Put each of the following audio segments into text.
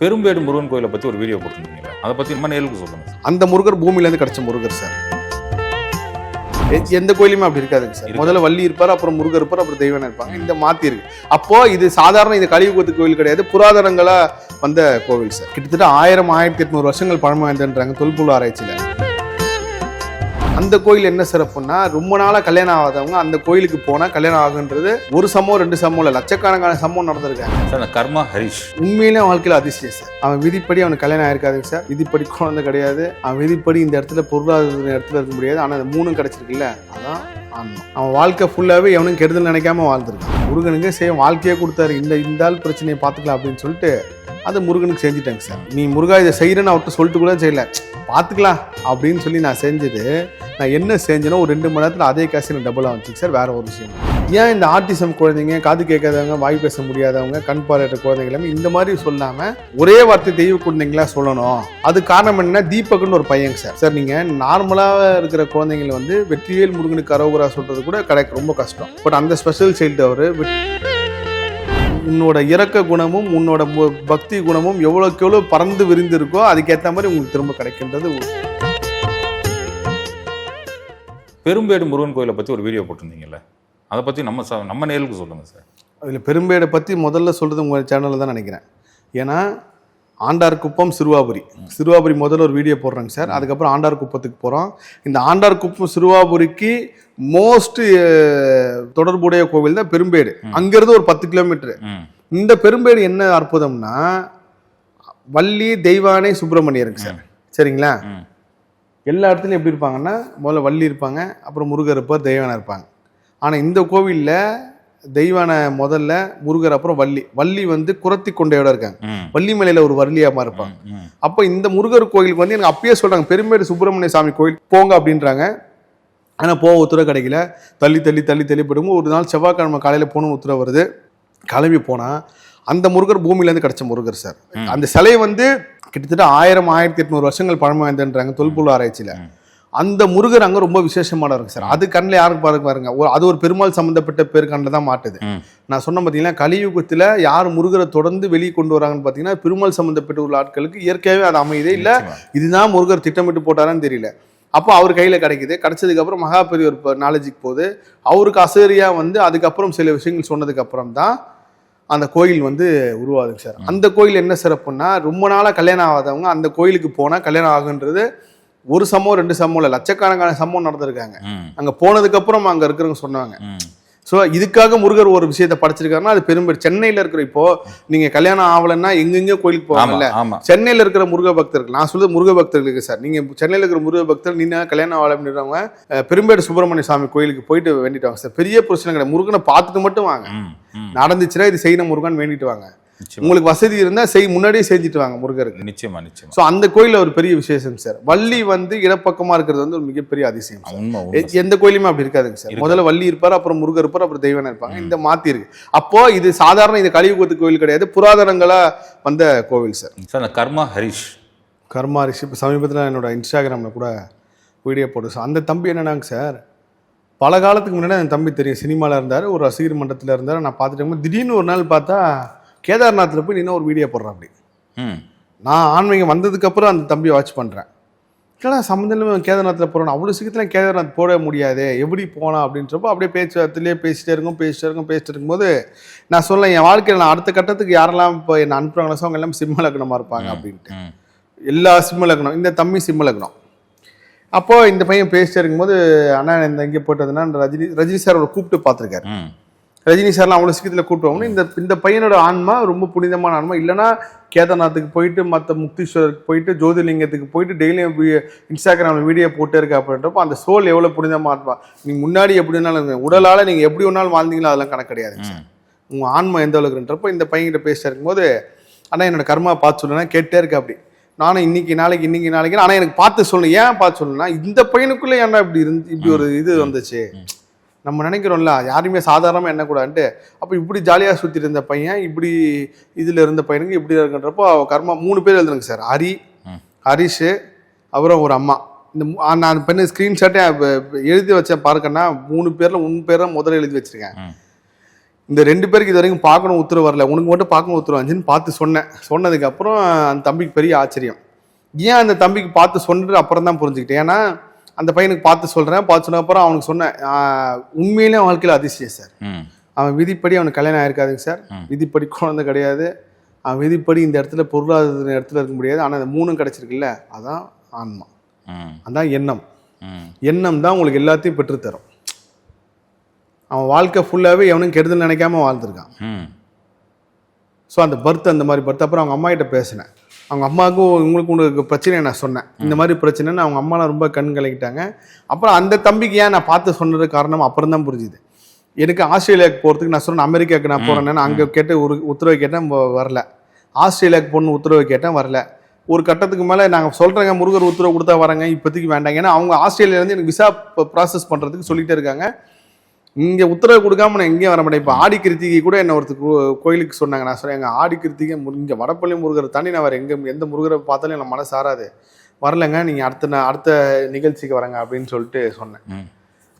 பெரும்பேடு முருகன் கோயிலை பற்றி ஒரு வீடியோ போட்டிருந்தீங்களா? அதை பற்றி இன்னும் நேருக்கு சொல்லுங்கள் அந்த முருகர் பூமியிலேருந்து கிடைச்ச முருகர் சார். எந்த கோயிலுமே அப்படி இருக்காதுங்க சார். முதல்ல வள்ளி இருப்பார் அப்புறம் முருகர் இருப்பார் அப்புறம் தெய்வம் இருப்பாங்க. இந்த மாத்தி இருக்கு. அப்போ இது சாதாரண இது கலியுகத்து கோயில் கிடையாது புராதனங்களா வந்த கோவில் சார். கிட்டத்தட்ட ஆயிரம் ஆயிரத்தி எட்நூறு வருஷங்கள் பழமை வாய்ந்தன்றாங்க தொல்பொருள் ஆராய்ச்சியில. அந்த கோயில் என்ன சிறப்புன்னா ரொம்ப நாளா கல்யாணம் ஆகாதவங்க அந்த கோயிலுக்கு போனா கல்யாணம் ஆகுன்றது ஒரு சம்பவம் ரெண்டு சம்பவம் இல்லை லட்சக்கணக்கான சம்பவம் நடந்திருக்காங்க. சார் கர்மா ஹரிஷ். உண்மையிலே வாழ்க்கையில் அதிசயம் சார். அவன் விதிப்படி அவனுக்கு கல்யாணம் ஆயிருக்காதுங்க சார். விதிப்படி குழந்தை கிடையாது. அவன் விதிப்படி இந்த இடத்துல பொருளாதார இடத்துல இருக்க முடியாது. ஆனால் அந்த மூணும் கிடைச்சிருக்குல்ல? அதான் ஆன்மா. அவன் வாழ்க்கை ஃபுல்லாகவே எவனும் கெடுதல் நினைக்காம வாழ்ந்துருக்கான். முருகனுக்கு செய்ய வாழ்க்கையே கொடுத்தாரு. இந்த இந்த ஆள் பிரச்சனையை பார்த்துக்கலாம் அப்படின்னு சொல்லிட்டு அதை முருகனுக்கு செஞ்சுட்டேங்க சார். நீ முருகா இதை செய்கிறேன்னு அவர்கிட்ட சொல்லிட்டு கூட செய்யல. பார்த்துக்கலாம் அப்படின்னு சொல்லி நான் செஞ்சது. நான் என்ன செஞ்சேனோ ஒரு ரெண்டு மணி நேரத்தில் அதே காசு எனக்கு டபுளாக வந்துச்சு சார் வேறு ஒரு விஷயம். ஏன் இந்த ஆர்டிசம் குழந்தைங்க காது கேட்காதவங்க வாய் பேச முடியாதவங்க கண் பார்வையற்ற குழந்தைங்க எல்லாமே இந்த மாதிரி சொல்லாமல் ஒரே வார்த்தை தெய்வ குழந்தைங்களா சொல்லணும். அது காரணம் என்னன்னா தீபக்னு ஒரு பையன் சார். சார் நீங்கள் நார்மலாக இருக்கிற குழந்தைங்களை வந்து வெற்றிவேல் முருகனுக்கு அரோகரா சொல்கிறது கூட கிடைக்க ரொம்ப கஷ்டம். பட் அந்த ஸ்பெஷல் சைல்டு அவர் உன்னோட இரக்க குணமும் உன்னோட பக்தி குணமும் எவ்வளோக்கு எவ்வளோ பறந்து விரிந்து இருக்கோ அதுக்கேற்ற மாதிரி உங்களுக்கு திரும்ப கிடைக்கின்றது. பெரும்பேடு முருகன் கோயிலை பற்றி ஒரு வீடியோ போட்டிருந்தீங்கல்ல? அதை பற்றி நம்ம நம்ம நேருக்கு சொல்லுங்கள் சார். அதில் பெரும்பேடை பற்றி முதல்ல சொல்கிறது உங்கள் சேனலில் தான் நினைக்கிறேன். ஏன்னா ஆண்டார் குப்பம் சிறுவாபுரி. சிறுவாபுரி முதல்ல ஒரு வீடியோ போடுறாங்க சார். அதுக்கப்புறம் ஆண்டார் குப்பத்துக்கு போகிறோம் இந்த ஆண்டார் குப்பம் சிறுவாபுரிக்கு மோஸ்ட் தொடர்புடைய கோவில் தான் பெரும்பேடு. அங்கேருந்து ஒரு பத்து கிலோமீட்டர் இந்த பெரும்பேடு என்ன அற்புதம்னா வள்ளி தெய்வானை சுப்பிரமணியருங்க சார். சரிங்களா? எல்லா இடத்துலையும் எப்படி இருப்பாங்கன்னா முதல்ல வள்ளி இருப்பாங்க அப்புறம் முருகர் இருப்பார் தெய்வானை இருப்பாங்க. ஆனால் இந்த கோவிலில் தெய்வானை முதல்ல முருகர் அப்புறம் வள்ளி. வள்ளி வந்து குரத்தி கொண்டையோட இருக்காங்க. வள்ளி மலையில ஒரு வள்ளியாமா இருப்பாங்க அப்போ இந்த முருகர் கோயிலுக்கு வந்து எனக்கு அப்பயே சொல்றாங்க பெருமேடு சுப்பிரமணிய சாமி கோயில் போங்க அப்படின்றாங்க. ஆனால் போக உத்தரவு கிடைக்கல. தள்ளி தள்ளி தள்ளி தள்ளி போடுங்க ஒரு நாள் செவ்வாய்க்கிழமை காலையில் போகணும்னு உத்தரவு வருது. கிளம்பி போனால் அந்த முருகர் பூமியிலேருந்து கிடைச்ச முருகர் சார். அந்த சிலை வந்து கிட்டத்தட்ட ஆயிரம் ஆயிரத்தி எட்நூறு வருஷங்கள் பழமை வாய்ந்தன்றாங்க தொல்பொருள் ஆராய்ச்சியில். அந்த முருகர் அங்கே ரொம்ப விசேஷமானவருங்க சார். அது கண்ணில் யாருக்கு பாருங்க. பாருங்க அது ஒரு பெருமாள் சம்மந்தப்பட்ட பேர் கண்ணில் தான் மாட்டுது. நான் சொன்ன பார்த்தீங்கன்னா கலியுகத்தில் யார் முருகரை தொடர்ந்து வெளியே கொண்டு வராங்கன்னு பார்த்தீங்கன்னா பெருமாள் சம்மந்தப்பட்ட உள்ள ஆட்களுக்கு இயற்கையாகவே அது அமையுதே இல்லை. இதுதான் முருகர் திட்டமிட்டு போட்டாரான்னு தெரியல. அப்போ அவர் கையில் கிடைக்குது. கிடைச்சதுக்கு அப்புறம் மகா பெரியவர் நாலேஜுக்கு போகுது. அவருக்கு அசேரியா வந்து அதுக்கப்புறம் சில விஷயங்கள் சொன்னதுக்கு அப்புறம் தான் அந்த கோயில் வந்து உருவாகுதுங்க சார். அந்த கோயில் என்ன சிறப்புன்னா ரொம்ப நாளாக கல்யாணம் ஆகாதவங்க அந்த கோயிலுக்கு போனால் கல்யாணம் ஆகுன்றது ஒரு சம்பவம் ரெண்டு சம்பவம் இல்லை லட்சக்கணக்கான சம்பவம் நடந்திருக்காங்க. அங்கே போனதுக்கப்புறம் அங்கே இருக்கிறவங்க சொன்னாங்க. ஸோ இதுக்காக முருகர் ஒரு விஷயத்தை படைச்சிருக்காருன்னா அது பெரும்பேர் சென்னையில் இருக்கிற இப்போ நீங்க கல்யாணம் ஆகலைன்னா எங்கெங்க கோயிலுக்கு போவாங்கல்ல? சென்னையில் இருக்கிற முருக பக்தர்கள் நான் சொல்றது முருக பக்தர்களுக்கு சார். நீங்க சென்னையில் இருக்கிற முருக பக்தர் நீங்க கல்யாணம் ஆகலை அப்படின்றவங்க பெரும்பேடு சுப்பிரமணிய சாமி கோயிலுக்கு போயிட்டு வேண்டிட்டு வாங்க சார். பெரிய பிரச்சனை கிடையாது. முருகனை பார்த்துட்டு மட்டும் வாங்க. நடந்துச்சுன்னா இது செய்யணும் முருகன் வேண்டிட்டு வாங்க. உங்களுக்கு வசதி இருந்தா செய் முன்னாடியே செஞ்சுட்டு வாங்க முருகருக்கு. நிச்சயமா நிச்சயமா. ஸோ அந்த கோயில்ல ஒரு பெரிய விசேஷம் சார் வள்ளி வந்து இடப்பக்கமா இருக்கிறது வந்து ஒரு மிகப்பெரிய அதிசயம் எந்த கோயிலுமே அப்படி இருக்காதுங்க சார். முதல்ல வள்ளி இருப்பார் அப்புறம் முருகர் இருப்பார் அப்புறம் தெய்வம் இருப்பாங்க. இந்த மாத்தி இருக்கு. அப்போ இது சாதாரண இது கலியுகத்து கோயில் கிடையாது புராதனங்களா வந்த கோவில் சார் சார் கர்மா ஹரிஷ். கர்மா ரிஷி இப்போ சமீபத்தில் என்னோட இன்ஸ்டாகிராமில் கூட வீடியோ போட்டு சார் அந்த தம்பி என்னன்னாங்க சார் பல காலத்துக்கு முன்னாடி அந்த தம்பி தெரியும் சினிமாவில் இருந்தார் ஒரு ரசிகர் மன்றத்தில் இருந்தார். நான் பார்த்துட்டு இருக்கும்போது திடீர்னு ஒரு நாள் பார்த்தா கேதார்நாத்தில் போய் நின்று ஒரு வீடியோ போடுறான் அப்படி நான் ஆன்மீகம் வந்ததுக்கப்புறம் அந்த தம்பியை வாட்ச் பண்ணுறேன் இல்லைடா சம்மந்தம் கேதார்நாத்தில் போகிறோம் அவ்வளோ சீக்கிரத்தில் கேதார்நாத் போட முடியாது. எப்படி போகலாம் அப்படின்றப்போ அப்படியே பேச்சுவார்த்தையிலே பேசிட்டே இருக்கும் பேசிட்டே இருக்கும் பேசிட்டே இருக்கும்போது நான் சொல்ல என் வாழ்க்கையில் நான் அடுத்த கட்டத்துக்கு யாரெல்லாம் இப்போ என்னை அனுப்புகிறாங்களோ அவங்க எல்லாம் சிம்ம லக்னமாக இருப்பாங்க அப்படின்ட்டு. எல்லா சிம்ம லக்னம் இந்த தம்பி சிம்ம லக்னம். அப்போ இந்த பையன் பேசிட்டே இருக்கும்போது அண்ணா இந்த இங்கே போட்டதுன்னா ரஜினி ரஜினி சார் அவரை கூப்பிட்டு பார்த்துருக்காரு. ரஜினி சார்லாம் அவ்வளோ சீக்கிரத்தில் கூட்டுவாங்க இந்த இந்த பையனோட ஆன்மா ரொம்ப புனிதமான ஆன்மா. இல்லைன்னா கேதார்நாத்துக்கு போயிட்டு மற்ற முக்தீஸ்வரருக்கு போயிட்டு ஜோதிலிங்கத்துக்கு போயிட்டு டெய்லியும் இன்ஸ்டாகிராமில் வீடியோ போட்டே இருக்கு அப்படின்றப்போ அந்த சோல் எவ்வளோ புனிதமாக ஆன்மா. நீங்கள் முன்னாடி எப்படி வேணாலும். உடலால் நீங்கள் எப்படி வேணாலும் வாழ்ந்தீங்களோ அதெல்லாம் கணக்கு ம். உங்கள் ஆன்மா எந்த அளவுக்கு இருக்குன்றப்போ இந்த பையன்கிட்ட பேசிட்டு இருக்கும்போது அண்ணா என்னோட கர்மா பார்த்து சொல்லுனா கேட்டே இருக்கு அப்படி. நானும் இன்னைக்கு நாளைக்கு இன்னைக்கு நாளைக்கு. ஆனால் எனக்கு பார்த்து சொல்லணும் ஏன் பார்த்து சொல்லணும்னா இந்த பையனுக்குள்ளே ஏன்டா இப்படி இருந்து இப்படி ஒரு இது வந்துச்சு? நம்ம நினைக்கிறோம்ல யாருமே சாதாரணமாக எண்ணக்கூடாதுன்ட்டு. அப்போ இப்படி ஜாலியாக சுற்றிட்டு இருந்த பையன் இப்படி இதில் இருந்த பையனுக்கு இப்படி இருக்குன்றப்போ கர்மா மூணு பேர் எழுதுனுங்க சார். ஹரி. ஹரிஷு அப்புறம் ஒரு அம்மா. இந்த நான் பண்ண ஸ்க்ரீன்ஷாட்டே எழுதி வச்சேன் பாருக்கன்னா மூணு பேரில் உன் பேரை முதல்ல எழுதி வச்சிருக்கேன். இந்த ரெண்டு பேருக்கு இது வரைக்கும் பார்க்கணும் உத்தரவு வரல. உனக்கு மட்டும் பார்க்கணும் உத்தரவு வந்துச்சுன்னு பார்த்து சொன்னேன். சொன்னதுக்கப்புறம் அந்த தம்பிக்கு பெரிய ஆச்சரியம். ஏன் அந்த தம்பிக்கு பார்த்து சொன்னது அப்புறம் தான் புரிஞ்சுக்கிட்டேன். ஏன்னா அந்த பையனுக்கு பார்த்து சொல்கிறேன் பார்த்து சொன்ன அப்புறம் அவனுக்கு சொன்னேன் உண்மையிலே வாழ்க்கையில் அதிசயம் சார். அவன் விதிப்படி அவனுக்கு கல்யாணம் ஆயிருக்காதுங்க சார். விதிப்படி குழந்தை கிடையாது. அவன் விதிப்படி இந்த இடத்துல பொருளாதார இடத்துல இருக்க முடியாது. ஆனால் அந்த மூணும் கிடைச்சிருக்குல்ல அதான் ஆன்மா. அதான் எண்ணம். எண்ணம் தான் உங்களுக்கு எல்லாத்தையும் பெற்றுத்தரும். அவன் வாழ்க்கை ஃபுல்லாகவே எவனும் கெடுதல் நினைக்காம வாழ்ந்துருக்கான். ஸோ அந்த பர்த் அந்த மாதிரி பர்த் அப்புறம் அவங்க அம்மா கிட்ட பேசினேன். அவங்க அம்மாவுக்கும் உங்களுக்கு உங்களுக்கு பிரச்சனையை நான் சொன்னேன். இந்த மாதிரி பிரச்சனைன்னு அவங்க அம்மாலாம் ரொம்ப கண் கலக்கிட்டாங்க. அப்புறம் அந்த தம்பிக்கு ஏன் நான் பார்த்து சொன்னது காரணம் அப்புறம் தான் புரிஞ்சுது. எனக்கு ஆஸ்திரேலியாவுக்கு போகிறதுக்கு நான் சொன்னேன் அமெரிக்காவுக்கு நான் போகிறேன்னு அங்கே கேட்டு ஒரு உத்தரவு கேட்டேன் வரல. ஆஸ்திரேலியாவுக்கு போகணுன்னு உத்தரவு கேட்டேன் வரல. ஒரு கட்டத்துக்கு மேலே நாங்கள் சொல்கிறேங்க முருகர் உத்தரவு கொடுத்தா வரேங்க இப்போதைக்கு வேண்டாங்க. ஏன்னா அவங்க ஆஸ்திரேலியாலேருந்து எனக்கு விசா ப்ராசஸ் பண்ணுறதுக்கு சொல்லிட்டே இருக்காங்க. இங்கே உத்தரவு கொடுக்காம நான் எங்கேயும் வர மாட்டேன். இப்போ ஆடி கிருத்திகை கூட என்ன ஒருத்தர் கோ- கோயிலுக்கு சொன்னாங்க. நான் சொன்னேன் எங்க ஆடி கிருத்திகை இங்கே வடப்பள்ளி முருகர் தாண்டி நான் வேறு எங்கே எந்த முருகரை பார்த்தாலும் எனக்கு மனசு ஆறாது. வரலைங்க நீங்கள் அடுத்த நா- அடுத்த நிகழ்ச்சிக்கு வரங்க அப்படின்னு சொல்லிட்டு சொன்னேன்.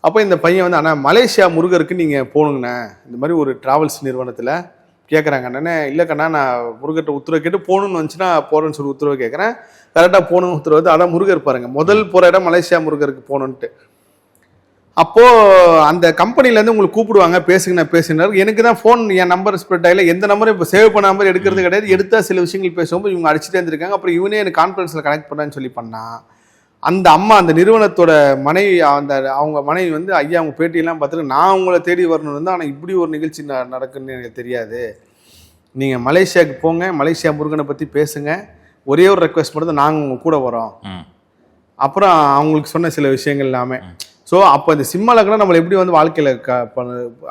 அப்போ இந்த பையன் வந்து ஆனால் மலேசியா முருகருக்கு நீங்கள் போகணுங்கண்ணே. இந்த மாதிரி ஒரு டிராவல்ஸ் நிறுவனத்தில் கேட்குறாங்க அண்ணே இல்லைக்கண்ணா நான் முருகர்கிட்ட உத்தரவு கேட்டு போகணுன்னு வந்துச்சுன்னா போகிறேன்னு சொல்லி உத்தரவு கேட்குறேன் கரெக்டாக போகணுன்னு உத்தரவு வந்து அதான் முருகர் பாருங்க. முதல் போகிற இடம் மலேசியா முருகருக்கு போகணுன்ட்டு அப்போது அந்த கம்பெனிலேருந்து உங்களுக்கு கூப்பிடுவாங்க பேசுங்கண்ணா பேசுனார் எனக்கு தான் ஃபோன் என் நம்பர் ஸ்ப்ரெட் ஆகல. எந்த நம்பரும் இப்போ சேவ் பண்ண நம்பர் எடுக்கிறது கிடையாது. எடுத்தா சில விஷயங்கள் பேசும்போது இவங்க அடிச்சுட்டே இருந்திருக்காங்க. அப்புறம் இவனே எனக்கு கான்ஃபரன்ஸில் கனெக்ட் பண்ணான்னு சொல்லி பண்ணா. அந்த அம்மா அந்த நிறுவனத்தோட மனைவி அந்த அவங்க மனைவி வந்து ஐயா அவங்க பேட்டியெல்லாம் பார்த்துட்டு நான் உங்களை தேடி வரணும் இருந்தால் ஆனால் இப்படி ஒரு நிகழ்ச்சி நடக்குன்னு எனக்கு தெரியாது. நீங்கள் மலேசியாவுக்கு போங்க மலேசியா முருகனை பற்றி பேசுங்க. ஒரே ஒரு ரெக்வஸ்ட் மட்டும் நாங்கள் உங்க கூட வரோம். அப்புறம் அவங்களுக்கு சொன்ன சில விஷயங்கள் எல்லாமே. ஸோ அப்போ இந்த சிம்ம லக்னம் நம்மளை எப்படி வந்து வாழ்க்கையில் க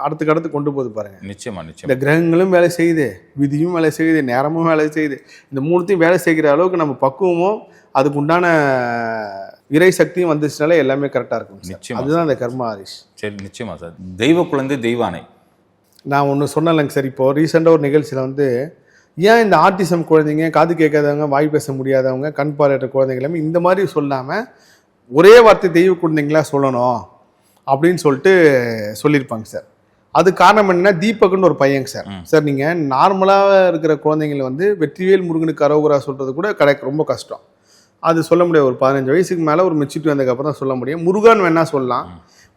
அடுத்துக்கு அடுத்து கொண்டு போகுது பாருங்க. நிச்சயமா நிச்சயமா. இந்த கிரகங்களும் வேலை செய்யுது விதியும் வேலை செய்யுது நேரமும் வேலை செய்யுது. இந்த மூணுத்தையும் வேலை செய்கிற அளவுக்கு நம்ம பக்குவமும் அதுக்கு உண்டான இறை சக்தியும் வந்துச்சுனாலே எல்லாமே கரெக்டாக இருக்கும். நிச்சயமா. அதுதான் அந்த கர்மா ஹரிஷ் சரி நிச்சயமா சார். தெய்வ குழந்தை தெய்வானை. நான் ஒன்று சொன்னலைங்க சார் இப்போ ரீசெண்டாக ஒரு நிகழ்ச்சியில் வந்து ஏன் இந்த ஆர்டிசம் குழந்தைங்க காது கேட்காதவங்க வாய் பேச முடியாதவங்க கண் பார்வையற்ற குழந்தைங்க எல்லாமே இந்த மாதிரி சொல்லாமல் ஒரே வார்த்தை தெய்வ குழந்தைங்களா சொல்லணும் அப்படின்னு சொல்லிட்டு சொல்லியிருப்பாங்க சார். அது காரணம் என்னன்னா தீபக்னு ஒரு பையங்க சார். சார் நீங்கள் நார்மலாக இருக்கிற குழந்தைங்களை வந்து வெற்றிவேல் முருகனுக்கு அரோகரா சொல்கிறது கூட கிடைக்க ரொம்ப கஷ்டம். அது சொல்ல முடியாது. ஒரு பதினஞ்சு வயசுக்கு மேலே ஒரு மெச்சூரிட்டி வந்ததுக்கப்புறம் தான் சொல்ல முடியும். முருகன் வேணா சொல்லலாம்.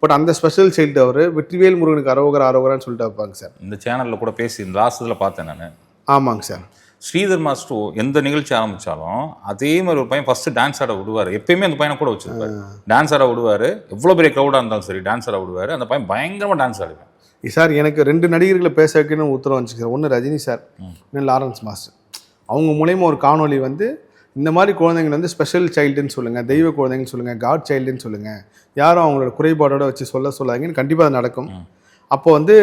பட் அந்த ஸ்பெஷல் சைல்டு அவர் வெற்றிவேல் முருகனுக்கு அரோகரா அரோகரான்னு சொல்லிட்டு வைப்பாங்க சார். இந்த சேனல்ல கூட பேசி இந்த லாஸ்ட் இதில் பார்த்தேன் நான். ஆமாங்க சார். ஸ்ரீதர் மாஸ்டர் எந்த நிகழ்ச்சி ஆரம்பிச்சாலும் அதே மாதிரி ஒரு பையன் ஃபர்ஸ்ட் டான்ஸ் ஆட விடுவார். எப்பயுமே அந்த பையனை கூட வச்சிருப்பாரு. டான்ஸ் ஆட விடுவாரு. எவ்வளோ பெரிய க்ரௌடாக இருந்தாலும் சரி டான்ஸ் ஆட விடுவாரு. அந்த பையன் பயங்கரமா டான்ஸ் ஆடுவேன். சார் எனக்கு ரெண்டு நடிகர்களை பேச வைக்கணும்னு உத்தரவு வந்துச்சு ஒன்று ரஜினி சார் இன்னும் லாரன்ஸ் மாஸ்டர். அவங்க மூலயமா ஒரு காணொளி வந்து இந்த மாதிரி குழந்தைங்க வந்து ஸ்பெஷல் சைல்டுன்னு சொல்லுங்கள் தெய்வ குழந்தைங்கன்னு சொல்லுங்கள் காட் சைல்டுன்னு சொல்லுங்கள் யாரும் அவங்களோட குறைபாடோட வச்சு சொல்ல சொல்லாதீங்கன்னு கண்டிப்பாக அது நடக்கும். அப்போ வந்து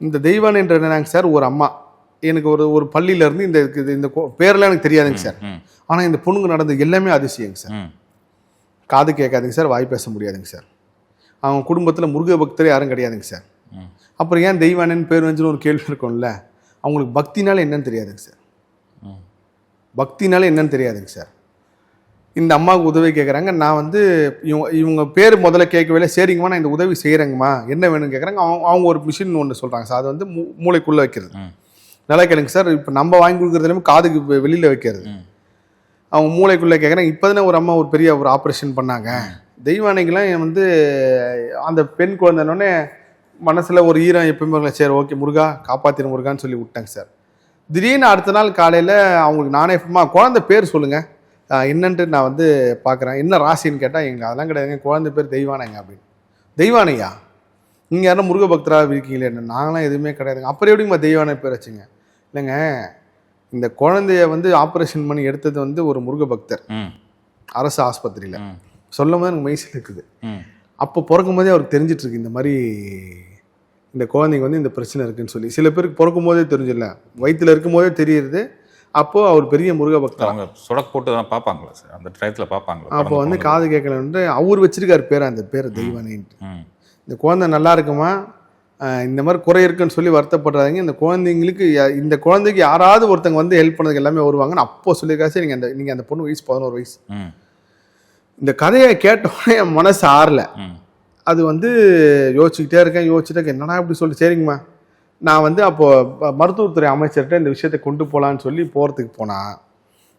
இந்த தெய்வானின்ற என்னங்க சார் ஒரு அம்மா. எனக்கு ஒரு ஒரு பள்ளியிலேருந்து இந்த இந்த பேரெல்லாம் எனக்கு தெரியாதுங்க சார். ஆனால் இந்த பொண்ணுங்க நடந்தது எல்லாமே அதிசயங்க சார். காது கேட்காதுங்க சார் வாய் பேச முடியாதுங்க சார். அவங்க குடும்பத்தில் முருக பக்தர் யாரும் கிடையாதுங்க சார். அப்புறம் ஏன் தெய்வானன் பேர் வந்துச்சுன்னு ஒரு கேள்வி இருக்கும்ல அவங்களுக்கு பக்தினால என்னன்னு தெரியாதுங்க சார். பக்தினால என்னன்னு தெரியாதுங்க சார். இந்த அம்மாவுக்கு உதவி கேட்குறாங்க நான் வந்து இவங்க இவங்க பேர் முதல்ல கேட்கவே சரிங்கம்மா நான் இந்த உதவி செய்கிறேங்கம்மா என்ன வேணும்னு கேட்குறாங்க அவங்க அவங்க ஒரு மிஷின் ஒன்று சொல்கிறாங்க சார் அது வந்து மூ மூளைக்குள்ளே வைக்கிறது. நல்லா கேளுங்க சார் இப்போ நம்ம வாங்கி கொடுக்குறது எல்லாமே காதுக்கு வெளியில் வைக்கிறது. அவங்க மூளைக்குள்ளே கேட்குறாங்க இப்போ தானே ஒரு அம்மா ஒரு பெரிய ஒரு ஆப்ரேஷன் பண்ணாங்க. தெய்வானைக்கெல்லாம் வந்து அந்த பெண் குழந்தைனோடனே மனசில் ஒரு ஈரம் எப்பயுமே இருக்கல, சரி ஓகே முருகா காப்பாத்திரு முருகான்னு சொல்லி விட்டாங்க சார். திடீர்னு அடுத்த நாள் காலையில் அவங்களுக்கு நானே அம்மா குழந்தை பேர் சொல்லுங்கள் என்னன்ட்டு நான் வந்து பார்க்குறேன் என்ன ராசின்னு கேட்டால் எங்களுக்கு அதெல்லாம் கிடையாதுங்க குழந்தை பேர் தெய்வானைங்க அப்படின்னு. தெய்வானையா? நீங்கள் யாரும் முருக பக்தராக இருக்கீங்களே என்ன? நாங்களாம் எதுவுமே கிடையாதுங்க. அப்புறம் எப்படிங்கம்மா தெய்வானை பேர் வச்சுங்க? இல்லைங்க. இந்த குழந்தைய வந்து ஆப்ரேஷன் பண்ணி எடுத்தது வந்து ஒரு முருக பக்தர் அரசு ஆஸ்பத்திரியில். சொல்லும் போது எனக்கு மைசில் இருக்குது அப்போ பிறக்கும் போதே அவருக்கு தெரிஞ்சிட்டு இருக்கு இந்த மாதிரி இந்த குழந்தைங்க வந்து இந்த பிரச்சனை இருக்குன்னு சொல்லி. சில பேருக்கு பிறக்கும் போதே தெரிஞ்சிடல. வயிற்றுல இருக்கும் போதே தெரியுது அப்போ அவர் பெரிய முருக பக்தர் அவங்க சொடக்கு போட்டு தான் பார்ப்பாங்களா சார்? அந்த டயத்தில் பார்ப்பாங்களா? அப்போ வந்து காது கேட்கலன்ட்டு அவர் வச்சிருக்காரு பேர் அந்த பேர் தெய்வானின்ட்டு இந்த குழந்தை நல்லா இருக்குமா? இந்த மாதிரி குறை இருக்குன்னு சொல்லி வருத்தப்படுறாங்க இந்த குழந்தைங்களுக்கு இந்த குழந்தைக்கு யாராவது ஒருத்தங்க வந்து ஹெல்ப் பண்ணதுக்கு எல்லாமே வருவாங்கன்னு அப்போ சொல்லியிருக்காச்சு நீங்கள் அந்த நீங்கள் அந்த பொண்ணு வயசு பதினோரு வயசு. இந்த கதையை கேட்டோடனே என் மனசு ஆறல. அது வந்து யோசிச்சுக்கிட்டே இருக்கேன் யோசிச்சுட்டே இருக்கேன் என்னடா இப்படி சொல்லி சரிங்கம்மா. நான் வந்து அப்போ ம- மருத்துவத்துறை அமைச்சர்கிட்ட இந்த விஷயத்தை கொண்டு போகலான்னு சொல்லி போகிறதுக்கு போனால்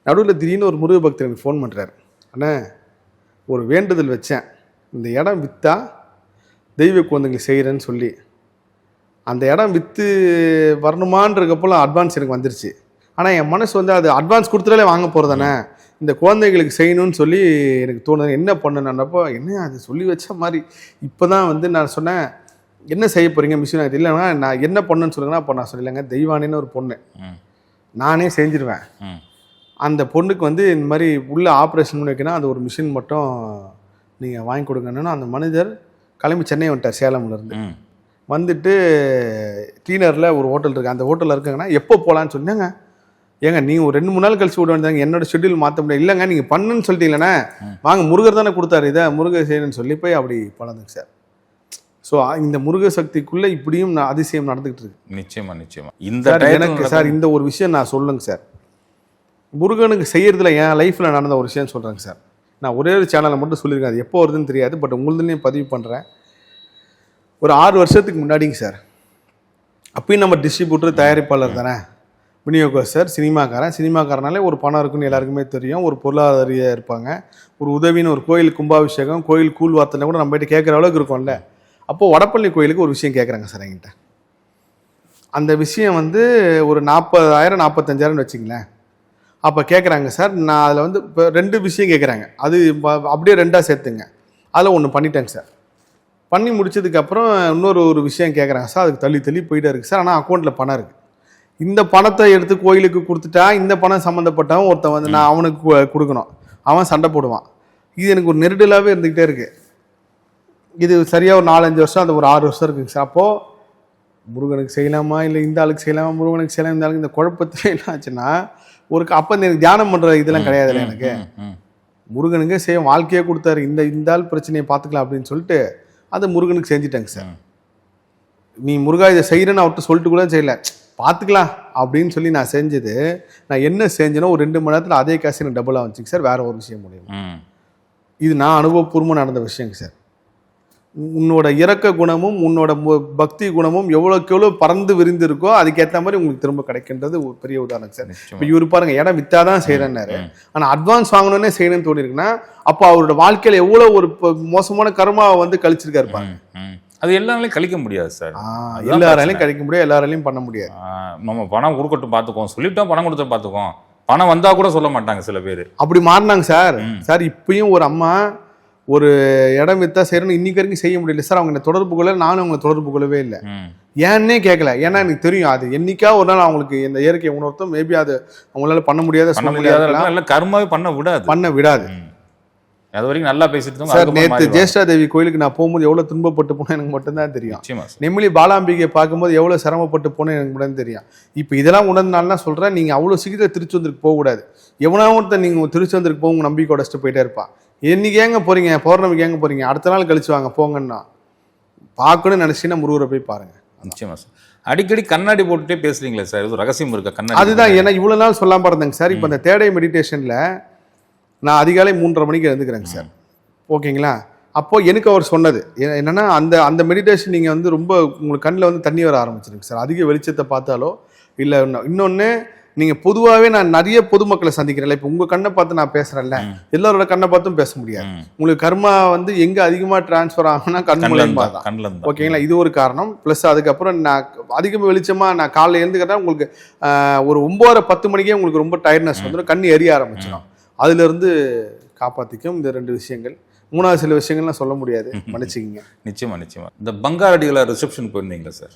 நடுவில் திடீர்னு ஒரு முருக பக்தர் எனக்கு ஃபோன் பண்ணுறாரு அண்ணே ஒரு வேண்டுதல் வச்சேன். இந்த இடம் விற்றா தெய்வ குழந்தைங்களுக்கு செய்கிறேன்னு சொல்லி அந்த இடம் விற்று வரணுமான்றக்கப்போலாம் அட்வான்ஸ் எனக்கு வந்துருச்சு. ஆனால் என் மனசு வந்து அது அட்வான்ஸ் கொடுத்துட்டாலே வாங்க போகிறதானே இந்த குழந்தைகளுக்கு செய்யணும்னு சொல்லி எனக்கு தோணுது. என்ன பண்ணுனப்போ என்ன அது சொல்லி வச்ச மாதிரி. இப்போ தான் வந்து நான் சொன்னேன் என்ன செய்ய போகிறீங்க மிஷின் இல்லைன்னா நான் என்ன பண்ணுன்னு சொல்லுங்கன்னா அப்போ நான் சொல்லலைங்க தெய்வானின்னு ஒரு பொண்ணு. நானே செஞ்சிருவேன். அந்த பொண்ணுக்கு வந்து இந்த மாதிரி உள்ள ஆப்ரேஷன் பண்ணி வைக்கணும் அந்த ஒரு மிஷின் மட்டும் நீங்கள் வாங்கி கொடுங்கன்னு அந்த மனிதர் கிளம்பி சென்னை வந்துட்டார் சேலம்லேருந்து. வந்துட்டு கிளீனரில் ஒரு ஹோட்டல் இருக்குது அந்த ஹோட்டலில் இருக்காங்கன்னா எப்போ போகலான்னு சொன்னாங்க ஏங்க நீங்கள் ஒரு ரெண்டு மூணு நாள் கழிச்சு விட வேண்டியதாங்க என்னோட ஷெட்யூல் மாற்ற முடியாது. இல்லைங்க நீங்கள் பண்ணுன்னு சொல்லிட்டீங்களே வாங்க முருகர் தானே கொடுத்தாரு. இதை முருகர் செய்யணும்னு சொல்லி போய் அப்படி பழந்துங்க சார். ஸோ இந்த முருக சக்திக்குள்ளே இப்படியும் நான் அதிசயம் நடந்துக்கிட்டு இருக்கு. நிச்சயமா நிச்சயமா. இந்த எனக்கு சார் இந்த ஒரு விஷயம் நான் சொல்லுங்க சார். முருகனுக்கு செய்யறதுல என் லைஃப்பில் நடந்த ஒரு விஷயம் சொல்கிறேங்க சார். நான் ஒரே ஒரு சேனலை மட்டும் சொல்லியிருக்கேன். அது எப்போ வருதுன்னு தெரியாது. பட் உங்களுதுலேயும் பதிவு பண்ணுறேன் ஒரு ஆறு வருஷத்துக்கு முன்னாடிங்க சார் அப்பயும் நம்ம டிஸ்ட்ரிபியூட்டர் தயாரிப்பாளர் தானே? விநியோகஸ்தர் சினிமாக்காரன். சினிமாக்காரனாலே ஒரு பணம் இருக்குன்னு எல்லாருக்குமே தெரியும். ஒரு பொருளாதாரியாக இருப்பாங்க. ஒரு உதவின்னு ஒரு கோயில் கும்பாபிஷேகம் கோயில் கூழ் வார்த்தையில கூட நம்ம கேட்குற அளவுக்கு இருக்கும்ல. அப்போது வடப்பள்ளி கோயிலுக்கு ஒரு விஷயம் கேட்குறாங்க சார் என்கிட்ட. அந்த விஷயம் வந்து ஒரு நாற்பதாயிரம் நாற்பத்தஞ்சாயிரம்னு வச்சுங்களேன் அப்போ கேட்குறாங்க சார் நான் அதில் வந்து இப்போ ரெண்டு விஷயம் கேட்குறாங்க அது அப்படியே ரெண்டாக சேர்த்துங்க. அதில் ஒன்று பண்ணிட்டேங்க சார். பண்ணி முடிச்சதுக்கப்புறம் இன்னொரு ஒரு விஷயம் கேட்குறாங்க சார் அதுக்கு தள்ளி தள்ளி போயிட்டே இருக்குது சார். ஆனால் அக்கௌண்ட்டில் பணம் இருக்குது இந்த பணத்தை எடுத்து கோயிலுக்கு கொடுத்துட்டா இந்த பணம் சம்மந்தப்பட்டவன் ஒருத்தன் வந்து நான் அவனுக்கு கொடுக்கணும். அவன் சண்டை போடுவான். இது எனக்கு ஒரு நெருடலாகவே இருந்துக்கிட்டே இருக்குது இது சரியாக ஒரு நாலஞ்சு வருஷம் அது ஒரு ஆறு வருஷம் இருக்குங்க சார். அப்போது முருகனுக்கு செய்யலாமா? இல்லை இந்த ஆளுக்கு செய்யலாமா? முருகனுக்கு செய்யலாம் இந்த ஆளுக்கு இந்த குழப்பத்தில் என்ன ஆச்சுன்னா ஒரு அப்போ எனக்கு தியானம் பண்ணுற இதெல்லாம் கிடையாதுல்ல எனக்கு. முருகனுக்கு செய்ய வாழ்க்கையே கொடுத்தாரு. இந்த இந்த ஆள் பிரச்சனையை பார்த்துக்கலாம் அப்படின்னு சொல்லிட்டு அதை முருகனுக்கு செஞ்சுட்டேங்க சார். நீ முருகா இதை செய்கிறேன்னு அவர்கிட்ட சொல்லிட்டு கூட செய்யல. பார்த்துக்கலாம் அப்படின்னு சொல்லி நான் செஞ்சது. நான் என்ன செஞ்சேனோ ஒரு ரெண்டு மணி நேரத்தில் அதே காசு எனக்கு டபுளாக வந்துச்சுங்க சார். வேற ஒரு விஷயம் முடியும். இது நான் அனுபவபூர்வமாக நடந்த விஷயங்க சார். உன்னோட இரக்க குணமும் உன்னோட பக்தி குணமும் எவ்வளோக்கு எவ்வளோ பறந்து விரிந்து இருக்கோ அதுக்கேற்ற மாதிரி உங்களுக்கு திரும்ப கிடைக்கின்றது ஒரு பெரிய உதாரணம் சார். இப்போ இவர் பாருங்க இடம் வித்தாதான் செய்யறேன்னாரு. ம். ஆனா அட்வான்ஸ் வாங்கணும்னே செய்யணும்னு தோணிருக்குன்னா அப்போ அவரோட வாழ்க்கையில எவ்வளவு ஒரு மோசமான கர்மாவை வந்து கழிச்சிருக்காரு பாருங்க. அது எல்லாராலையும் கழிக்க முடியாது சார். எல்லாராலையும் கிடைக்க முடியாது எல்லாராலையும் பண்ண முடியாது. நம்ம பணம் கொடுக்கட்டும் பார்த்துக்கோம் சொல்லிட்டோம் பணம் கொடுத்து பார்த்துக்கோம் பணம் வந்தா கூட சொல்ல மாட்டாங்க சில பேர். அப்படி மாறினாங்க சார். சார் இப்பயும் ஒரு அம்மா ஒரு இடம் வித்தா செய்யணும்னு இன்னைக்கு வரைக்கும் செய்ய முடியல. சார் அவங்க என்ன தொடர்பு கொள்ள நானும் அவங்களை தொடர்பு கொள்ளவே இல்லை. ஏன்னே கேட்கல ஏன்னா எனக்கு தெரியும் அது. என்னைக்கா ஒரு நாள் அவங்களுக்கு இந்த இயற்கை உணர்த்தும். மேபி அது அவங்களால பண்ண முடியாத பண்ண முடியாத கர்மாவே பண்ண விடாது. பண்ண விடாது. அது வரைக்கும் நல்லா பேசிட்டு சார் மாறிடுவாங்க. ஜேஷ்டா தேவி கோயிலுக்கு நான் போகும்போது எவ்வளவு துன்பப்பட்டு போனேன் எனக்கு மட்டும்தான் தெரியும். நெமிலி பாலாம்பிகை பார்க்கும்போது எவ்வளோ சிரமப்பட்டு போனேன் எனக்கு மட்டும் தெரியும். இப்போ இதெல்லாம் உணர்ந்தாலும் தான் சொல்கிறேன் நீங்கள் அவ்வளோ சீக்கிரம் திருச்செந்தூருக்கு போகக்கூடாது. எவனா ஒருத்தன் நீங்கள் திருச்செந்தூருக்கு போக நம்பிக்கை உடச்சிட்டு போயிட்டே இருப்பான் என்னைக்கு ஏங்க போகிறீங்க பௌர்ணமிக்கு ஏங்க போகிறீங்க அடுத்த நாள் கழிச்சு வாங்க போங்கன்னா. பார்க்கணும்னு நினச்சின்னா முருகரை போய் பாருங்க. நிச்சயமா சார். அடிக்கடி கண்ணாடி போட்டுட்டே பேசுறீங்களே சார்? இது ரகசியம் இருக்கா? கண்ணாடி அதுதான் ஏன்னா இவ்வளோ நாள் சொல்லாம இருந்தேங்க சார். இப்போ இந்த தேடை மெடிடேஷனில் நான் அதிகாலை மூன்றரை மணிக்கு எழுந்துக்கிறேங்க சார். ஓகேங்களா? அப்போ எனக்கு அவர் சொன்னது என்னன்னா அந்த அந்த மெடிடேஷன் நீங்கள் வந்து ரொம்ப உங்களுக்கு கண்ணில் வந்து தண்ணி வர ஆரம்பிச்சிருங்க சார். அதிக வெளிச்சத்தை பார்த்தாலோ இல்லை இன்னொன்று நீங்கள் பொதுவாகவே நான் நிறைய பொதுமக்களை சந்திக்கிறேன்ல. இப்போ உங்கள் கண்ணை பார்த்து நான் பேசுகிறேன்ல. எல்லாரோட கண்ணை பார்த்தும் பேச முடியாது. உங்களுக்கு கர்மா வந்து எங்கே அதிகமாக டிரான்ஸ்ஃபர் ஆகும்னா கண் இருந்தா தான். ஓகேங்களா? இது ஒரு காரணம். ப்ளஸ் அதுக்கப்புறம் நான் அதிகமாக வெளிச்சமாக நான் காலைல எழுந்துக்கிறேன் உங்களுக்கு ஒரு ஒம்போதரை பத்து மணிக்கே உங்களுக்கு ரொம்ப டயர்ட்னஸ் வந்துடும் கண் எரிய ஆரம்பிச்சிடும் அதுலேருந்து காப்பாற்றிக்கும் இந்த ரெண்டு விஷயங்கள். மூணாவது சில விஷயங்கள்லாம் சொல்ல முடியாது. மன்னிச்சுக்கிங்க. நிச்சயமா நிச்சயமா. இந்த பங்காரடிகளை ரிசப்ஷன் போயிருந்தீங்களா சார்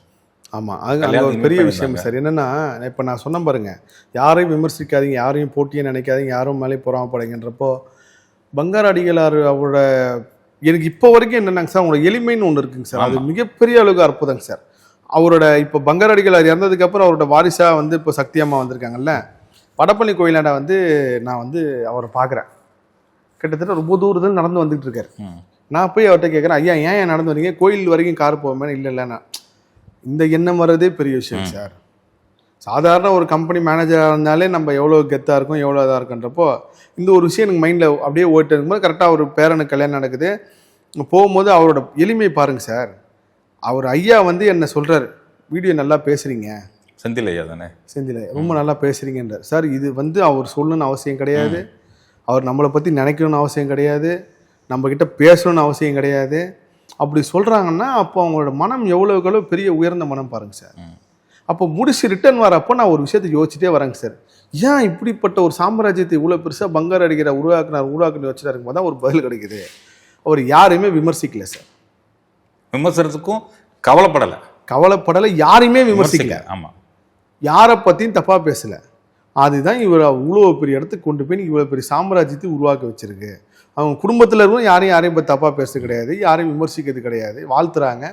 ஆமாம் அது அங்க ஒரு பெரிய விஷயம். சார் என்னன்னா இப்போ நான் சொன்ன பாருங்க யாரையும் விமர்சிக்காதீங்க யாரையும் போட்டியை நினைக்காதீங்க யாரும் மேலே பொறாமப்படைங்கன்றப்போ பங்கார அடிகளார் அவரோட எனக்கு இப்போ வரைக்கும் என்னன்னாங்க சார் அவங்களோட எளிமைன்னு ஒன்று இருக்குங்க சார் அது. மிகப்பெரிய அளவுக்கு அற்புதங்க சார் அவரோட இப்போ பங்கார அடிகளார் இறந்ததுக்கு அப்புறம் அவரோட வாரிசா வந்து இப்போ சக்தி அம்மா வந்திருக்காங்கல்ல வடப்பள்ளி கோயிலாண்ட வந்து நான் வந்து அவரை பார்க்குறேன் கிட்டத்தட்ட ரொம்ப தூரத்தில் நடந்து வந்துட்டு இருக்காரு. நான் போய் அவர்கிட்ட கேட்குறேன் ஐயா ஏன் ஏன் நடந்து வரீங்க கோயில் வரைக்கும் கார் போவேன் இல்லை இல்லை நான் இந்த எண்ணம் வர்றதே பெரிய விஷயம் சார். சாதாரண ஒரு கம்பெனி மேனேஜராக இருந்தாலே நம்ம எவ்வளோ கெத்தாக இருக்கும் எவ்வளோ இதாக இருக்குன்றப்போ இந்த ஒரு விஷயம் எனக்கு மைண்டில் அப்படியே ஓட்டு இருக்கும்போது கரெக்டாக ஒரு பேரனுக்கு கல்யாணம் நடக்குது. போகும்போது அவரோட எளிமை பாருங்க சார். அவர் ஐயா வந்து என்ன சொல்கிறாரு வீடியோ நல்லா பேசுறீங்க. செந்தில் ஐயா தானே? செந்தில ரொம்ப நல்லா பேசுறீங்கன்றார். சார் இது வந்து அவர் சொல்லணும்னு அவசியம் கிடையாது. அவர் நம்மளை பற்றி நினைக்கணும்னு அவசியம் கிடையாது. நம்மக்கிட்ட பேசணும்னு அவசியம் கிடையாது. அப்படி சொல்கிறாங்கன்னா அப்போ அவங்களோட மனம் எவ்வளோக்கு எவ்வளோ பெரிய உயர்ந்த மனம் பாருங்க சார். அப்போ முடிச்சு ரிட்டர்ன் வரப்போ நான் ஒரு விஷயத்தை யோசிச்சுட்டே வரேங்க சார். ஏன் இப்படிப்பட்ட ஒரு சாம்ராஜ்யத்தை இவ்வளோ பெருசாக பங்கார் அடிக்கிற உருவாக்குனார் உருவாக்குன்னு வச்சுட்டு இருக்கும்போது தான் ஒரு பதில் கிடைக்குது. அவர் யாரையுமே விமர்சிக்கல சார். விமர்சனத்துக்கும் கவலைப்படலை. கவலைப்படலை யாரையுமே விமர்சிக்கல ஆமா. யாரை பற்றியும் தப்பாக பேசலை. அதுதான் இவர் அவ்வளோ பெரிய இடத்துக்கு கொண்டு போய் இவ்வளோ பெரிய சாம்ராஜ்யத்தை உருவாக்க வச்சிருக்கு. அவங்க குடும்பத்தில் இருக்கவும் யாரையும் யாரையும் பற்றி தப்பாக பேசுறது கிடையாது. யாரையும் விமர்சிக்கிறது கிடையாது. வாழ்த்துறாங்க.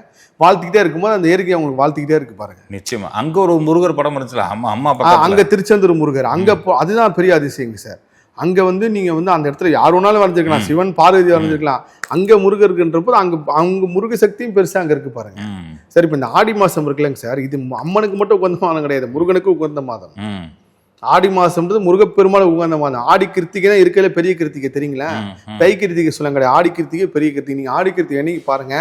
வாழ்த்திக்கிட்டே இருக்கும்போது அந்த இயற்கை அவங்களுக்கு வாழ்த்திக்கிட்டே இருக்கு பாருங்க. நிச்சயமா. அங்க ஒரு முருகர் படம் இருந்துச்சுல அம்மா அம்மா அங்க திருச்செந்தூர் முருகர். அங்க அதுதான் பெரிய அதிசயங்க சார். அங்க வந்து நீங்க வந்து அந்த இடத்துல யார் வேணாலும் வரைஞ்சிருக்கலாம். சிவன் பார்வதி வரைஞ்சிருக்கலாம். அங்க முருகர் இருக்குன்றப்போ அங்க அங்க முருக சக்தியும் பெருசா அங்க இருக்கு பாருங்க. சரி இப்போ இந்த ஆடி மாசம் இருக்குல்லங்க சார். இது அம்மனுக்கு மட்டும் உகந்த மாதம் கிடையாது. முருகனுக்கு உகந்த மாதம். ஆடி மாசம்ன்றது முருகப்பெருமாள் உகந்த மாதம். ஆடி கிருத்திகை தான் இருக்கல பெரிய கிருத்திகை தெரியுங்களா? தை கிருத்திகை சொல்லுங்க கிடையாது. ஆடி கிருத்திகை பெரிய கிருத்திகை. நீங்க ஆடி கிருத்திகை அன்னைக்கு பாருங்க.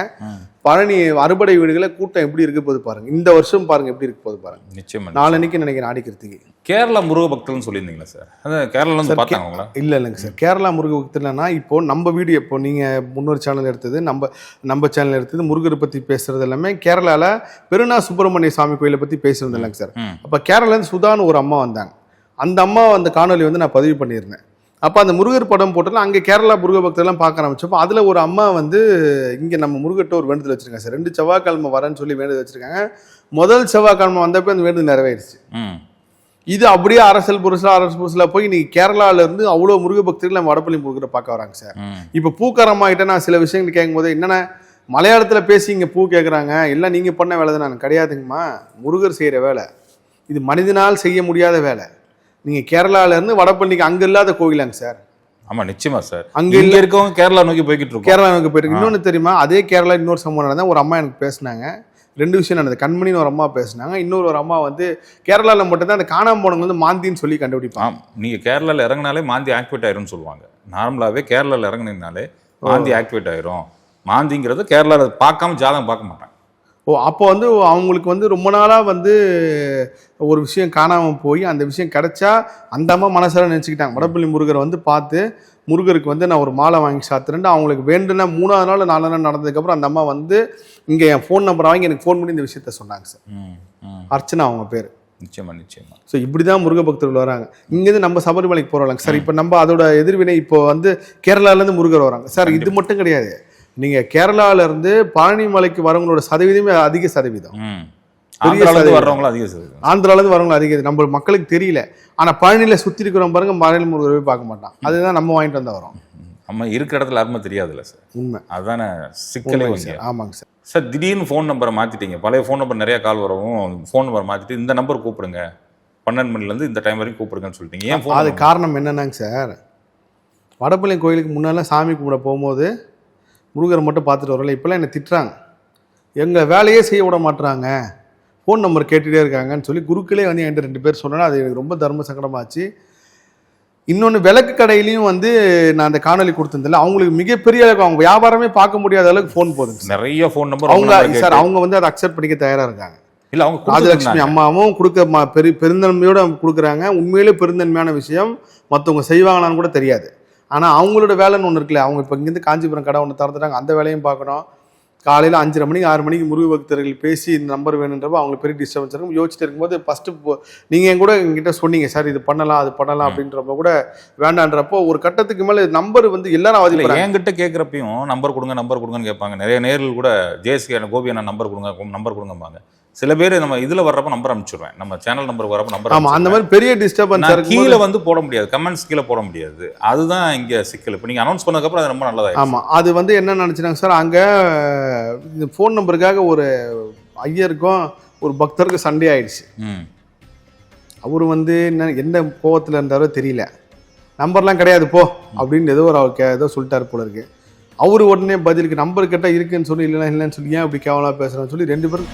பழனி அறுபடை வீடுகள கூட்டம் எப்படி இருக்க போகுது பாருங்க. இந்த வருஷம் பாருங்க எப்படி இருக்க போகுது பாருங்க. நிச்சயமா நாளன்னைக்கு நினைக்கிறேன் ஆடி கிருத்திகை. கேரளா முருக பக்தர்னு சொல்லியிருந்தீங்களா சார்? அதான் கேரளால வந்து சார், பார்த்தாங்க உங்களா இல்ல இல்லைங்க சார். கேரளா முருக பக்தர்லனா இப்போ நம்ம வீடியோ இப்போ நீங்க முன்னொரு சேனல் எடுத்தது நம்ம நம்ம சேனல் எடுத்தது முருகரை பத்தி பேசுறது எல்லாமே கேரளால பெருநா சுப்பிரமணிய சாமி கோயிலை பத்தி பேசுறது இல்லைங்க சார். அப்போ கேரளாந்து சுதான்னு ஒரு அம்மா வந்தாங்க. அந்த அம்மா அந்த காணொலி வந்து நான் பதிவு பண்ணியிருந்தேன். அப்போ அந்த முருகர் படம் போட்டல அங்கே கேரளா முருக பக்தர்லாம் பார்க்க ஆரம்பிச்சப்போ அதில் ஒரு அம்மா வந்து இங்கே நம்ம முருகர்கிட்ட ஒரு வேண்டுதல் வச்சிருக்காங்க. சார் ரெண்டு செவ்வாய்க்கிழமை வரேன்னு சொல்லி வேண்டுதல் வச்சிருக்காங்க. முதல் செவ்வாய்க்கிழமை வந்தப்போ அந்த வேண்டுதல் நிறைவேறிச்சு. இது அப்படியே அரசல் புருஷலா அரசல் புருஷலா போய் இன்னைக்கு கேரளால இருந்து அவ்வளோ முருக பக்தர்கள் நம்ம வடப்பள்ளி முருகரை பார்க்க வராங்க சார். இப்போ பூக்காரமாகிட்ட நான் சில விஷயங்கள் கேட்கும்போது என்னென்ன மலையாளத்தில் பேசி இங்கே பூ கேட்குறாங்க எல்லாம் நீங்கள் பண்ண வேலை தான் நான் கிடையாதுங்கம்மா. முருகர் செய்கிற வேலை. இது மனிதனால் செய்ய முடியாத வேலை. நீங்கள் கேரளாலேருந்து வடபழனிக்கு அங்கே இல்லாத கோயிலாங்க சார்? ஆமா நிச்சயமா சார். அங்க இங்க இருக்கவங்க கேரளா நோக்கி போய்கிட்டு இருக்கோம். கேரளாவுக்கு போயிருக்கு இன்னொன்று தெரியுமா? அதே கேரளா இன்னொரு சம்பவம் நடந்தா ஒரு அம்மா எனக்கு பேசினாங்க. ரெண்டு விஷயம் நடந்தது. கண்மணின்னு ஒரு அம்மா பேசினாங்க. இன்னொரு ஒரு அம்மா வந்து கேரளாவில் மட்டும்தான் அந்த காணாம போனவங்க வந்து மாந்தின்னு சொல்லி கண்டுபிடிப்பாங்க. ஆம். நீங்க கேரளால இறங்குனாலே மாந்தி ஆக்டிவேட் ஆயிரும்னு சொல்லுவாங்க. நார்மலாவே கேரளால இறங்குனீங்கனாலே மாந்தி ஆக்டிவேட் ஆயிரும். மாந்திங்கிறது கேரளால பார்க்காம ஜாதகம் பார்க்க மாட்டாங்க. ஓ அப்போ வந்து அவங்களுக்கு வந்து ரொம்ப நாளாக வந்து ஒரு விஷயம் காணாமல் போய் அந்த விஷயம் கிடைச்சா அந்த அம்மா மனசார நினச்சிக்கிட்டாங்க. வடப்பள்ளி முருகரை வந்து பார்த்து முருகருக்கு வந்து நான் ஒரு மாலை வாங்கி சாத்துறேன் அவங்களுக்கு வேண்டுன மூணாவது நாள் நாலு நாள் நடந்ததுக்கப்புறம் அந்த அம்மா வந்து இங்கே என் ஃபோன் நம்பர் வாங்கி எனக்கு ஃபோன் பண்ணி இந்த விஷயத்த சொன்னாங்க சார். அர்ச்சனா அவங்க பேர். நிச்சயமா நிச்சயமா. ஸோ இப்படி தான் முருக பக்தர்கள் வராங்க. இங்கேருந்து நம்ம சபரிமலைக்கு போகிறோம்ல சார். இப்போ நம்ம அதோட எதிர்வினை இப்போ வந்து கேரளாலேருந்து முருகர் வராங்க. சார் இது மட்டும் கிடையாது. நீங்கள் கேரளாலேருந்து பழனி மலைக்கு வரவங்களோட சதவீதமே அதிக சதவீதம். வர்றவங்களும் அதிக சதவீதம். ஆந்திராலேருந்து வரவங்க அதிகம் நம்ம மக்களுக்கு தெரியல. ஆனால் பழனியில் சுற்றி இருக்கிறவங்க பாருங்க மலையில் முருகரை போய் பார்க்க மாட்டான். அதுதான் நம்ம வாங்கிட்டு வந்தா வரோம். நம்ம இருக்கிற இடத்துல யாருமே தெரியாதுல்ல சார். உண்மை. அதானே சிக்கலே சார். ஆமாங்க சார். சார் திடீர்னு ஃபோன் நம்பரை மாத்திட்டீங்க. பழைய ஃபோன் நம்பர் நிறைய கால் வரவும் ஃபோன் நம்பர் மாத்திட்டு இந்த நம்பர் கூப்பிடுங்க. பன்னெண்டு மணிலேருந்து இந்த டைம் வரைக்கும் கூப்பிடுங்கன்னு சொல்லிட்டீங்க. ஏன் அது காரணம் என்னன்னாங்க சார்? வடபள்ளி கோயிலுக்கு முன்னால சாமி கும்பிட போகும்போது முருகரை மட்டும் பார்த்துட்டு வரல. இப்போல்லாம் என்னை திட்டுறாங்க. எங்கள் வேலையே செய்ய விட மாட்றாங்க. ஃபோன் நம்பர் கேட்டுகிட்டே இருக்காங்கன்னு சொல்லி குருக்களே வந்து என்கிட்ட ரெண்டு பேர் சொன்னா அது எனக்கு ரொம்ப தர்ம சங்கடமாச்சு. இன்னொன்று விளக்கு கடையிலையும் வந்து நான் அந்த காணொலி கொடுத்ததில்ல அவங்களுக்கு மிகப்பெரிய அளவுக்கு அவங்க வியாபாரமே பார்க்க முடியாத அளவுக்கு ஃபோன் சார். நிறைய ஃபோன் நம்பர் அவங்க சார் அவங்க வந்து அதை அக்செப்ட் பண்ணிக்க தயாராக இருக்காங்க. இல்ல அவங்க ராஜலட்சுமி. அம்மாவும் கொடுக்க ம- பெரு பெருந்தன்மையோட கொடுக்குறாங்க. உண்மையிலே பெருந்தன்மையான விஷயம். மற்றவங்க செய்வாங்களான்னு கூட தெரியாது. ஆனால் அவங்களோட வேலைன்னு ஒன்று இருக்குல்ல. அவங்க இப்போ இங்கேருந்து காஞ்சிபுரம் கடை ஒன்று திறந்துட்டாங்க. அந்த வேலையும் பார்க்கணும். காலையில் அஞ்சரை மணிக்கு ஆறு மணிக்கு முருக பக்தர்கள் பேசி இந்த நம்பர் வேணுன்றப்போ அவங்களுக்கு பெரிய டிஸ்டர்பன்ஸ் இருக்கும். யோசிச்சுட்டு இருக்கும்போது ஃபஸ்ட்டு நீங்கள் என் கூட எங்கிட்ட சொன்னீங்க சார் இது பண்ணலாம் அது பண்ணலாம் அப்படின்றப்ப கூட வேண்டான்றப்போ ஒரு கட்டத்துக்கு மேலே நம்பர் வந்து எல்லாரும் இல்ல அவதிப்படுறாங்க. என்கிட்ட கேட்குறப்பையும் நம்பர் கொடுங்க நம்பர் கொடுங்கன்னு கேட்பாங்க. நிறைய நேரில் கூட ஜேஎஸ்கே கோபி அண்ணா நம்பர் கொடுங்க நம்பர் கொடுங்கம்பாங்க. சில பேர் நம்ம இதுல வர்றப்ப நம்பர் அனுப்பிச்சிடுவேன் நம்ம சேனல் நம்பர் வரப்ப நம்பர் ஆமாம் அந்த மாதிரி பெரிய டிஸ்டர்பன்ஸ் கீழே வந்து போட முடியாது. கமெண்ட்ஸ் கீழே போட முடியாது. அதுதான் இங்க சிக்கல். இப்போ நீங்க அனௌன்ஸ் பண்ணதுக்கப்புறம் அது ரொம்ப நல்லதா ஆமாம் அது வந்து என்ன நினச்சினாங்க சார் அங்கே இந்த ஃபோன் நம்பருக்காக ஒரு ஐயருக்கும் ஒரு பக்தருக்கும் சண்டே ஆயிடுச்சு. அவர் வந்து என்ன எந்த கோவத்தில் இருந்தாரோ தெரியல. நம்பர்லாம் கிடையாது போ. அப்படின்னு ஏதோ ஒரு அவர் ஏதோ சொல்லிட்டாரு போல இருக்கு. அவர் உடனே பதிலுக்கு நம்பர் கேட்டால் இருக்குன்னு சொல்லி இல்லைன்னா இல்லைன்னு சொல்லி ஏன் இப்படி கேவலமாக பேசுகிறேன்னு சொல்லி ரெண்டு பேரும்